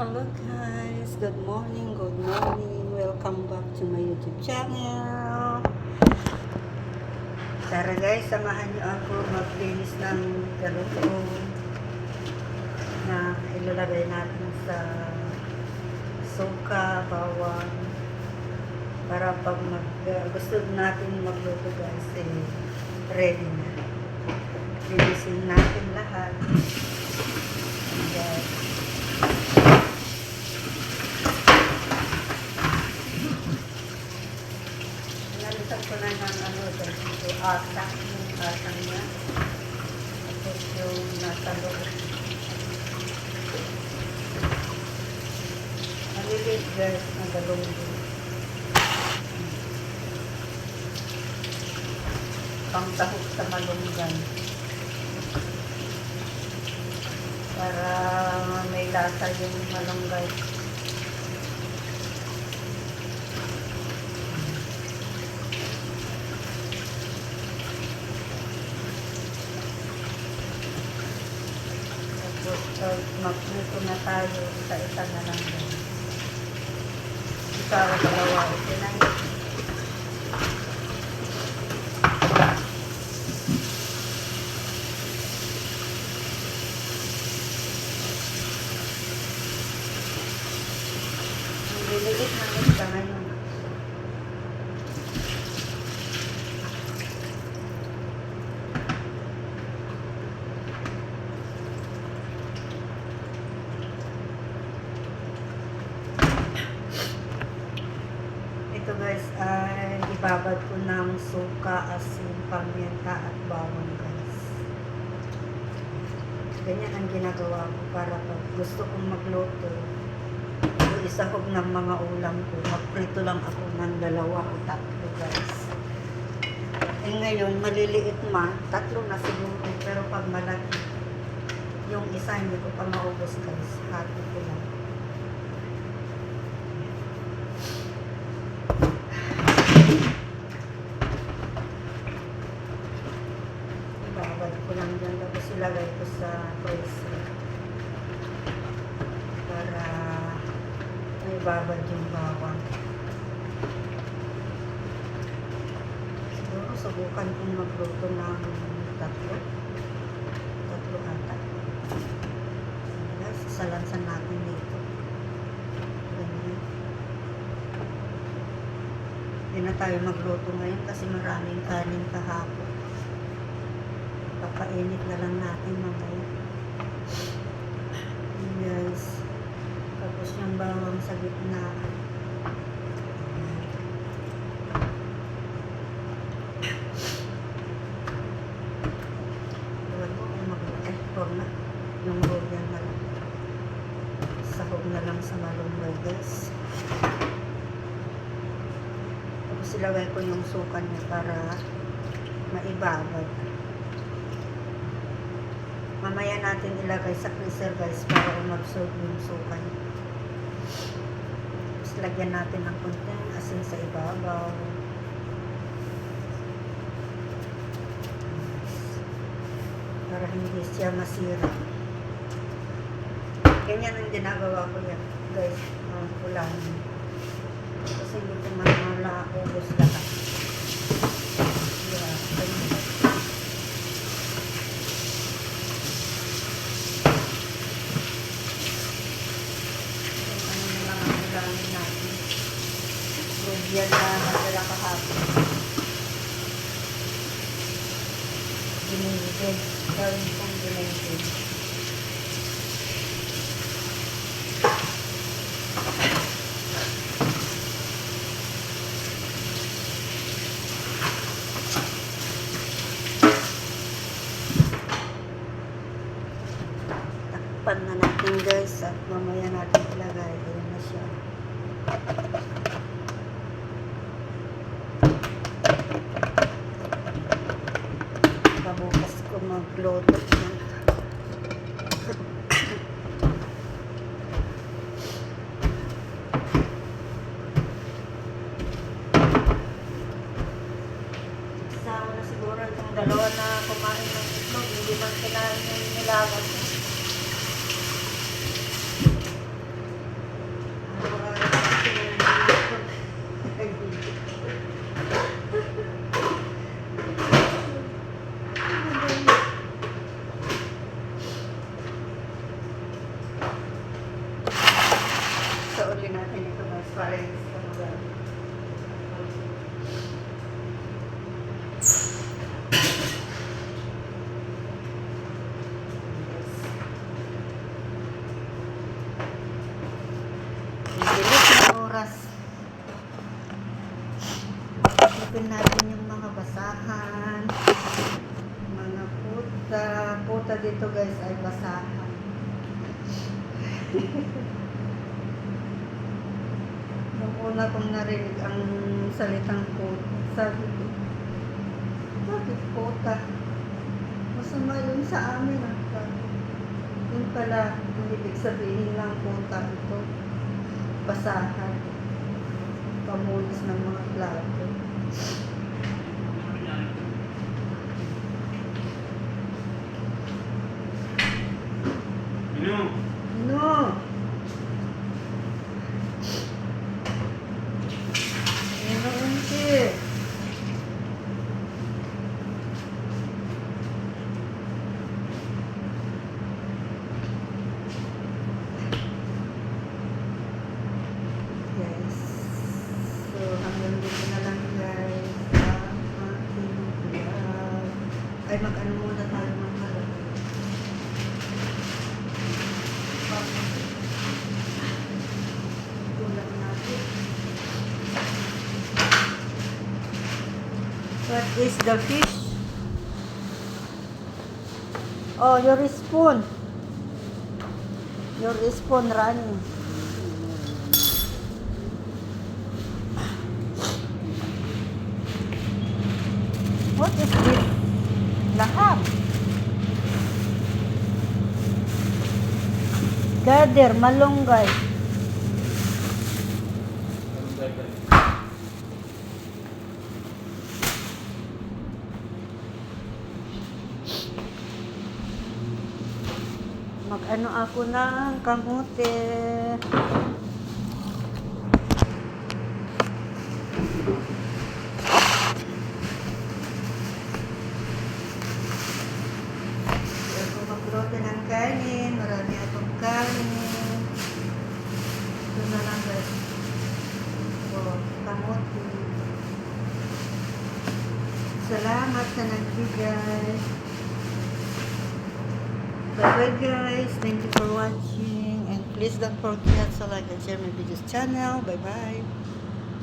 hello guys. Good morning, good morning. Welcome back to my YouTube channel. Tara guys, samahan niyo ako maglinis ng galutong na ilalagay natin sa suka, bawang para pag mag, uh, gusto natin magluto guys, eh, ready na. Linisin natin lahat. Ayan. Nalitan ko na ng ano dahil ata, yung ata niya. Tapos yung nasa loob. Maliliit guys, na dalong din. Pangtahok sa malunggan. Para may lasa yung malunggay. Tapos, uh, magluto na tayo sa isa na lang. Isa o dalawa. Ito na yun. Liliit ng isa ngayon. Ito guys ay ibabad ko ng suka, asin, pamyenta at bawang guys. Ganyan ang ginagawa ko para pag gusto kong magluto, o isahog ng mga ulam ko, magprito lang ako ng dalawa o tatlo guys. Eh ngayon, maliliit man, tatlo na siguro, pero pag malaki, yung isa hindi ko pa maubos guys, hati ko lang. Ibabad ko lang dyan, tapos ilagay ko sa freezer. Para may babad yung bawang. Siguro subukan kong magluto ng tatlo. Tatlo ata. Guys, salansan natin dito. Ganyan. Hindi na tayo magluto ngayon kasi maraming kanin kahapon. Papainit na lang natin mamaya. Yes. Tapos yung bawang sa gitna. Ewan ko kung mag eh, na. Yung rogan na lang. Sahog na lang sa malunggay guys. Tapos ilagay ko yung sukan niya para maibabad. Mamaya natin ilagay sa freezer guys para umabsorb yung sukan. Tapos lagyan natin ng konting asin sa ibabaw. Para hindi siya masira. Ganyan ang ginagawa ko yan guys. Ang ulan. Kasi hindi ko man malaubos lahat. Yeah, ganyan. Kung ano na lang ang kailangan natin. Rubyan na nadala kahapon. Ginigid. Gawin kong ginigid. Takpan na natin guys at mamaya natin ilagay. Ayan na siya. Kabukas ko magluto ng Kasama na siguro yung dalawa na kumain ng itlog, hindi man kinain yung nilagang. Lagyan Bilis na oras. Isipin natin yung mga basahan. Mga puta. Puta dito guys ay basahan. Una kong narinig ang salitang puta, sabi ko, bakit puta? Masama yun sa amin. ah." Yun pala, ibig sabihin ng puta ito. Basahan. Pamulis ng mga plato. Ino, No! Ano unti? Yes. So, hanggang dito na lang guys ang ating vlog. Ay, mag-ano muna tayo mga malaki. Kulang natin. What is the fish? Oh, your spoon. Your spoon running. What is this? Gather, malunggay. Mag-ano ako ng kamote. Hindi ako magluto ng kanin. Marami akong kanin. Ito na lang guys. So, kamote. Salamat sa nagbigay. Bye bye guys. Thank you for watching. And please don't forget to like and share my videos channel. Bye bye.